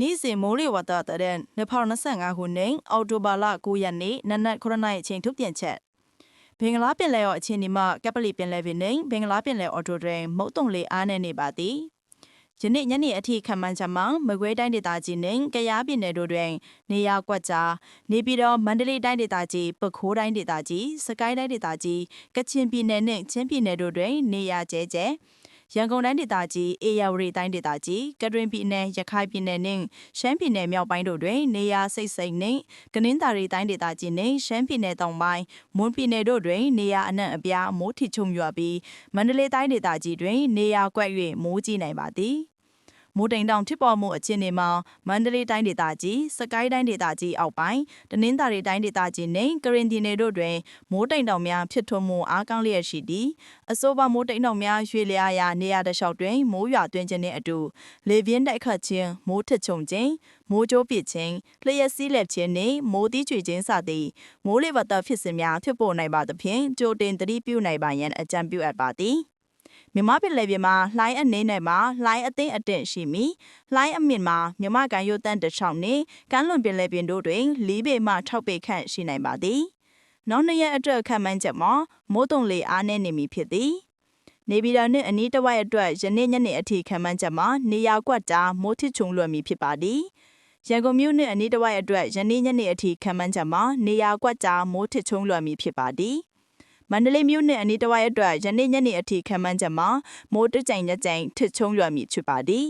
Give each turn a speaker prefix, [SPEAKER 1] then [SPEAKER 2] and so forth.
[SPEAKER 1] မိုးလေဝသတဲ့2025ခုနှစ်အောက်တိုဘာလ9ရက်နေ့နနက်9:00နာရီအချိန်ထုတ်ပြန်ချက်ဘင်္ဂလားပင်လယ်အော်အခြေအနေမှာကပလီပင်လယ်ပင်နှင့်ဘင်္ဂလားပင်လယ်အော်တိုတွင်မုတ်တုံလေအားနည်းနေပါသည်ယနေ့ညနေအထိခံမှန်းချက်မှာမကွေးတိုင်းဒေသကြီးနှင့်ကယားပြည်နယ်တို့တွင်နေရာကွက်ကြားနေပြည်တော်မန္တလေးတိုင်းဒေသကြီးပဲခူးတိုင်းဒေသကြီးစကိုင်းတိုင်းဒေသကြီးကချင်ပြည်နယ်နှင့်ချင်းပြည်နယ်တို့တွင်နေရာကျဲကျဲ ရန်ကုန်တိုင်းဒေသကြီးအေရဝတီတိုင်းဒေသကြီးကတွင်ပြည်နယ်ရခိုင်ပြည်နယ်နှင့်ရှမ်းပြည်နယ်မြောက်ပိုင်းတို့တွင်နေရာစိတ်စိမ်နှင့်ကနင်းသာရီတိုင်းဒေသကြီးနှင့်ရှမ်းပြည်နယ်တောင်ပိုင်းမွန်ပြည်နယ်တို့တွင်နေရာအနှံ့အပြားမိုးထီချုံရွာပြီးမန္တလေးတိုင်းဒေသကြီးတွင်နေရာကွက်၍မိုးကြီးနိုင်ပါသည် မိုးတိမ်တောင်ဖြစ်ပေါ်မှုအခြေအနေမှာမန္တလေးတိုင်းဒေသကြီးစကိုင်းတိုင်းဒေသကြီးအောက်ပိုင်းတနင်္သာရီတိုင်းဒေသကြီးနှင့်ကရင်ပြည်နယ်တို့တွင်မိုးတိမ်တောင်များဖြစ်ထွန်းမှုအားကောင်းလျက်ရှိသည်အဆိုပါမိုးတိမ်တောင်များရွေလျားရာနေရာတစ်လျှောက်တွင်မိုးရွာသွန်းခြင်းနှင့်အတူလေပြင်းတိုက်ခတ်ခြင်းမိုးထစ်ချုံခြင်းမိုးကြိုးပစ်ခြင်းလျှက်စီးလက်ခြင်းနှင့်မိုးတီးချွေခြင်းစသည့်မိုးလေဝသဖြစ်စဉ်များဖြစ်ပေါ်နိုင်ပါသဖြင့်ကြိုတင်သတိပြုနိုင်ပါရန်အကြံပြုအပ်ပါသည် မြမပင်လယ်ပြင်မှာလှိုင်းအနေနဲ့မှာလှိုင်းအသိအင့်ရှိမီလှိုင်းအမြင့်မှာမြမကန်ရုတ်တန်းတစ်ချောင်းနှင့်ကမ်းလွန်ပင်လယ်ပြင်တို့တွင်၄ပေမှ၆ပေခန့်ရှိနိုင်ပါသည်နောက်နှစ်ရက်အတွက်ခံမှန်းချက်မှာမိုးတုံလေအားနည်းနေမည်ဖြစ်သည်နေပြည်တော်နှင့်အနီးတစ်ဝိုက်အတွက်ယနေ့ညနေအထိခံမှန်းချက်မှာနေရာကွက်ကြားမိုးထစ်ချုံလွှတ်မည်ဖြစ်ပါသည်ရန်ကုန်မြို့နှင့်အနီးတစ်ဝိုက်အတွက်ယနေ့ညနေအထိခံမှန်းချက်မှာနေရာကွက်ကြားမိုးထစ်ချုံလွှတ်မည်ဖြစ်ပါသည် မန္တလေးမြို့နှင့်အနီးတစ်ဝိုက်အတွက်ယနေ့ညနေအထိခံမှန်းချက်မှာမိုးတကြိမ်ကြိမ်ထစ်ချုံရွာမည်ဖြစ်ပါသည်